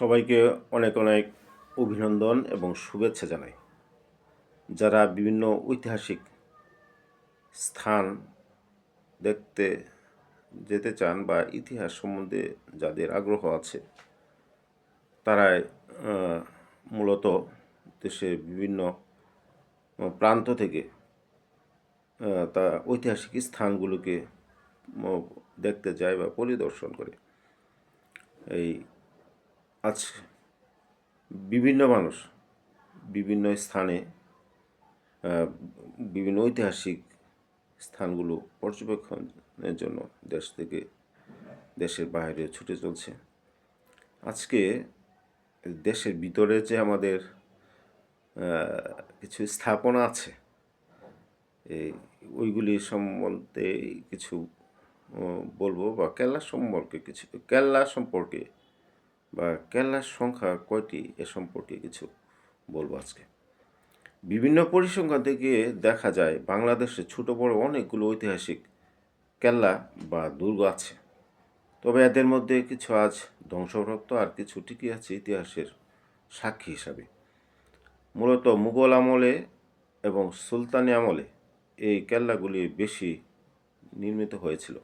সবাইকে অনেক অনেক অভিনন্দন এবং শুভেচ্ছা জানাই। যারা বিভিন্ন ঐতিহাসিক স্থান দেখতে যেতে চান বা ইতিহাস সম্বন্ধে যাদের আগ্রহ আছে, তারাই মূলত দেশের বিভিন্ন প্রান্ত থেকে তা ঐতিহাসিক স্থানগুলোকে দেখতে যায় বা পরিদর্শন করে। এই আজ বিভিন্ন মানুষ বিভিন্ন স্থানে বিভিন্ন ঐতিহাসিক স্থানগুলো পর্যবেক্ষণের জন্য দেশ থেকে দেশের বাইরে ছুটে চলছে। আজকে দেশের ভিতরে যে আমাদের কিছু স্থাপনা আছে, এই ওইগুলি সম্বন্ধে কিছু বলব বা কেল্লা সম্পর্কে কিছু, কেল্লা সম্পর্কে বা কেল্লার সংখ্যা কয়টি এ সম্পর্কে কিছু বলব আজকে। বিভিন্ন পরিসংখ্যান থেকে দেখা যায়, বাংলাদেশে ছোট বড় অনেকগুলো ঐতিহাসিক কেল্লা বা দুর্গ আছে। তবে এদের মধ্যে কিছু আজ ধ্বংসপ্রাপ্ত আর কিছু টিকে আছে ইতিহাসের সাক্ষী হিসাবে। মূলত মুঘল আমলে এবং সুলতানি আমলে এই কেল্লাগুলি বেশি নির্মিত হয়েছিল।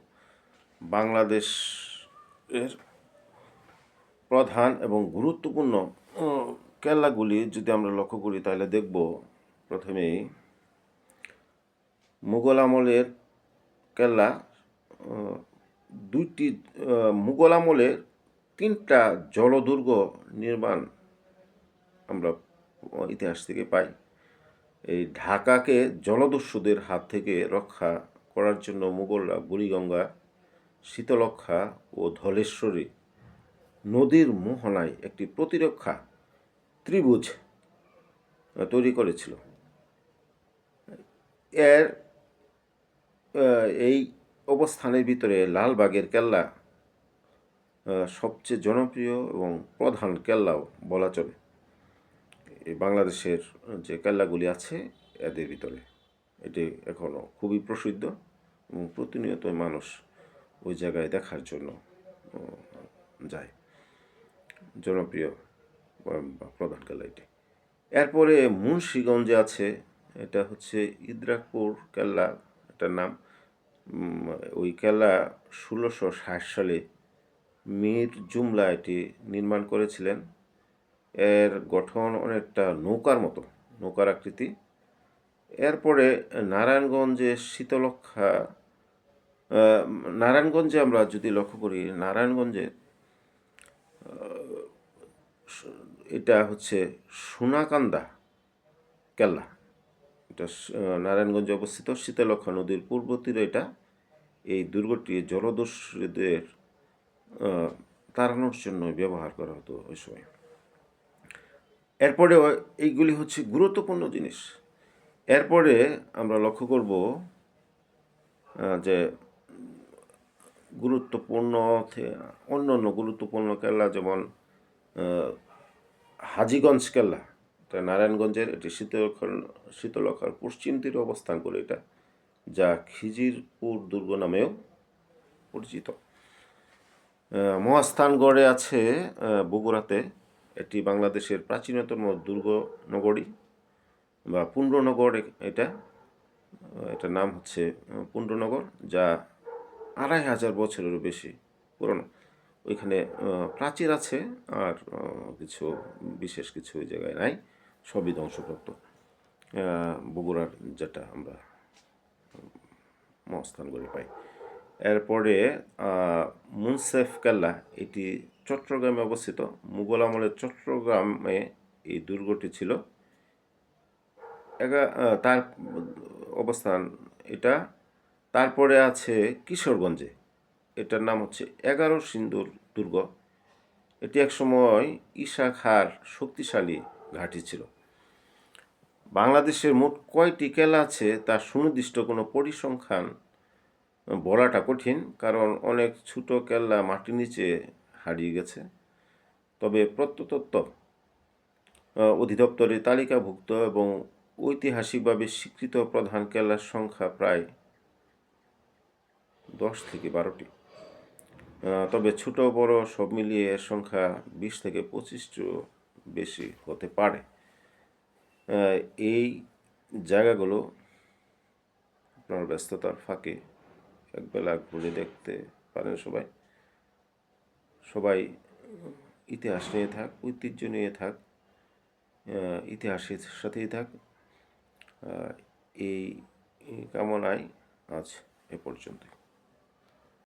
বাংলাদেশের প্রধান এবং গুরুত্বপূর্ণ কেল্লাগুলি যদি আমরা লক্ষ্য করি তাহলে দেখব প্রথমেই মুঘল আমলের কেল্লা দুইটি মুঘল আমলের তিনটা জলদুর্গ নির্মাণ আমরা ইতিহাস থেকে পাই। এই ঢাকাকে জলদস্যুদের হাত থেকে রক্ষা করার জন্য মুঘলরা বুড়িগঙ্গা শীতলক্ষা ও ধলেশ্বরী নদীর মোহনায় একটি প্রতিরক্ষা ত্রিভুজ তৈরি করেছিল। এর এই অবস্থানের ভিতরে লালবাগের কেল্লা সবচেয়ে জনপ্রিয় এবং প্রধান কেল্লাও বলা চলে। এই বাংলাদেশের যে কেল্লাগুলি আছে, এদের ভিতরে এটি এখনও খুবই প্রসিদ্ধ এবং প্রতিনিয়ত মানুষ ওই জায়গায় দেখার জন্য যায়। জনপ্রিয় প্রধান কেল্লা এটি এরপরে মুন্সীগঞ্জে আছে, এটা হচ্ছে ইদ্রাকপুর কেল্লা, এটার নাম ওই কেল্লা ষোলোশো ষাট সালে মীর জুমলা এটি নির্মাণ করেছিলেন। এর গঠন অনেকটা নৌকার মতো, নৌকার আকৃতি। এরপরে নারায়ণগঞ্জে শীতলক্ষা নারায়ণগঞ্জে আমরা যদি লক্ষ্য করি, নারায়ণগঞ্জে এটা হচ্ছে সোনাকান্দা, কেল্লা। এটা নারায়ণগঞ্জে অবস্থিত শীতলক্ষা নদীর পূর্ব তীরে এটা। এই দুর্গটি জলদস্যুদের তাড়ানোর জন্য ব্যবহার করা হতো ওই সময়। এরপরে এইগুলি হচ্ছে গুরুত্বপূর্ণ জিনিস। এরপরে আমরা লক্ষ্য করব যে গুরুত্বপূর্ণ অন্য অন্য গুরুত্বপূর্ণ কেল্লা যেমন হাজীগঞ্জ কেল্লা, এটা নারায়ণগঞ্জের, এটি শীতলক্ষার শীতলক্ষার পশ্চিম তীরে অবস্থান করে এটা, যা খিজিরপুর দুর্গ নামেও পরিচিত। মহাস্থানগড়ে আছে বগুড়াতে, এটি বাংলাদেশের প্রাচীনতম দুর্গ নগরী বা পুণ্ডনগর এটা এটার নাম হচ্ছে পুণ্ডনগর যা আড়াই হাজার বছরেরও বেশি পুরনো। ওইখানে প্রাচীর আছে আর কিছু, বিশেষ কিছু ওই জায়গায় নাই, সবই ধ্বংসপ্রাপ্ত। বগুড়ার যেটা আমরা, মহাস্থান করে পাই। এরপরে মুনসেফ কেল্লা, এটি চট্টগ্রামে অবস্থিত। মুঘল আমলের চট্টগ্রামে এই দুর্গটি ছিল। তার অবস্থান এটা। তারপরে আছে কিশোরগঞ্জে। এটার নাম হচ্ছে এগারো সিন্দুর দুর্গ। এটি একসময় ঈশা খার শক্তিশালী ঘাঁটি ছিল। বাংলাদেশের মোট কয়টি কেলা আছে তার সুনির্দিষ্ট কোনো পরিসংখ্যান বলাটা কঠিন, কারণ অনেক ছোট কেল্লা মাটির নিচে হারিয়ে গেছে। তবে প্রত্নতত্ত্ব অধিদপ্তরে তালিকাভুক্ত এবং ঐতিহাসিকভাবে স্বীকৃত প্রধান কেল্লার সংখ্যা প্রায় দশ থেকে বারোটি। তবে ছোট বড় সব মিলিয়ে এর সংখ্যা বিশ থেকে পঁচিশটিও বেশি হতে পারে। এই জায়গাগুলো আপনার ব্যস্ততার ফাঁকে একবেলা ঘুরে দেখতে পারেন সবাই। সবাই ইতিহাস নিয়ে থাক, ঐতিহ্য নিয়ে থাক ইতিহাসের সাথেই থাক। এই কামনায় আজ এ পর্যন্ত